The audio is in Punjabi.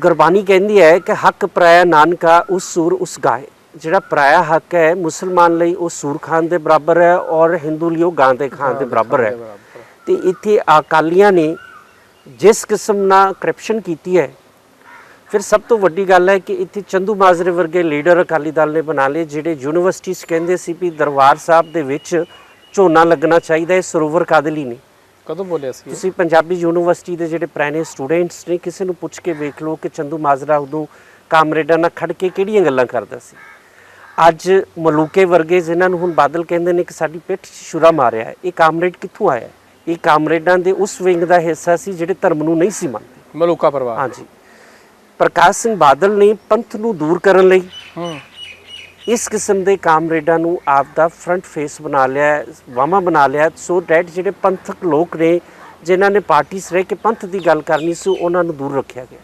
ਗੁਰਬਾਣੀ ਕਹਿੰਦੀ ਹੈ ਕਿ ਹੱਕ ਪਰਾਇਆ ਨਾਨਕਾ ਉਸ ਸੂਰ ਉਸ ਗਾਏ। ਜਿਹੜਾ ਪਰਾਇਆ ਹੱਕ ਹੈ ਮੁਸਲਮਾਨ ਲਈ ਉਹ ਸੂਰ ਖਾਨ ਦੇ ਬਰਾਬਰ ਹੈ ਔਰ ਹਿੰਦੂ ਲਈ ਉਹ ਗਾਂ ਦੇ ਖਾਨ ਦੇ ਬਰਾਬਰ ਹੈ। ਤੇ ਇੱਥੇ ਅਕਾਲੀਆਂ ਨੇ ਜਿਸ ਕਿਸਮ ਨਾਲ ਕਰਪਸ਼ਨ ਕੀਤੀ ਹੈ ਫਿਰ ਸਭ ਤੋਂ ਵੱਡੀ ਗੱਲ ਹੈ ਕਿ ਇੱਥੇ ਚੰਦੂ ਮਾਜਰੇ ਵਰਗੇ ਲੀਡਰ ਅਕਾਲੀ ਦਲ ਨੇ ਬਣਾ ਲਏ ਜਿਹੜੇ ਯੂਨੀਵਰਸਿਟੀ 'ਚ ਕਹਿੰਦੇ ਸੀ ਵੀ ਦਰਬਾਰ ਸਾਹਿਬ ਦੇ ਵਿੱਚ ਝੋਨਾ ਲੱਗਣਾ ਚਾਹੀਦਾ ਹੈ ਸਰੋਵਰ ਕਾਦੇ ਲਈ ਨਹੀਂ। ਕਦੋਂ ਬੋਲਿਆ ਸੀ? ਤੁਸੀਂ ਪੰਜਾਬੀ ਯੂਨੀਵਰਸਿਟੀ ਦੇ ਜਿਹੜੇ ਪੁਰਾਣੇ ਸਟੂਡੈਂਟਸ ਨੇ ਕਿਸੇ ਨੂੰ ਪੁੱਛ ਕੇ ਵੇਖ ਲਓ ਕਿ ਚੰਦੂ ਮਾਜਰਾ ਉਦੋਂ ਕਾਮਰੇਡਾਂ ਨਾਲ ਖੜ ਕੇ ਕਿਹੜੀਆਂ ਗੱਲਾਂ ਕਰਦਾ ਸੀ? ਅੱਜ ਮਲੂਕੇ ਵਰਗੇ ਜਿਨ੍ਹਾਂ ਨੂੰ ਹੁਣ ਬਾਦਲ ਕਹਿੰਦੇ ਨੇ ਕਿ ਸਾਡੀ ਪਿੱਠ 'ਚ ਛੁਰਾ ਮਾਰਿਆ ਇਹ ਕਾਮਰੇਡ ਕਿੱਥੋਂ ਆਇਆ? ਇਹ ਕਾਮਰੇਡਾਂ ਦੇ ਉਸ ਵਿੰਗ ਦਾ ਹਿੱਸਾ ਸੀ ਜਿਹੜੇ ਧਰਮ ਨੂੰ ਨਹੀਂ ਸੀ ਮੰਨਦੇ। ਮਲੂਕਾ ਪਰਿਵਾਰ। ਹਾਂਜੀ। ਪ੍ਰਕਾਸ਼ ਸਿੰਘ ਬਾਦਲ ਨੇ ਪੰਥ ਨੂੰ ਦੂਰ ਕਰਨ ਲਈ ਹੂੰ। ਇਸ ਕਿਸਮ ਦੇ ਕਾਮਰੇਡਾਂ ਨੂੰ ਆਪ ਦਾ ਫਰੰਟ ਫੇਸ ਬਣਾ ਲਿਆ ਹੈ, ਵਾਮਾ ਬਣਾ ਲਿਆ ਸੋ ਡੈਟ ਜਿਹੜੇ ਪੰਥਕ ਲੋਕ ਨੇ ਜਿਨ੍ਹਾਂ ਨੇ ਪਾਰਟੀ 'ਚ ਰਹਿ ਕੇ ਪੰਥ ਦੀ ਗੱਲ ਕਰਨੀ ਸੀ ਉਹਨਾਂ ਨੂੰ ਦੂਰ ਰੱਖਿਆ ਗਿਆ।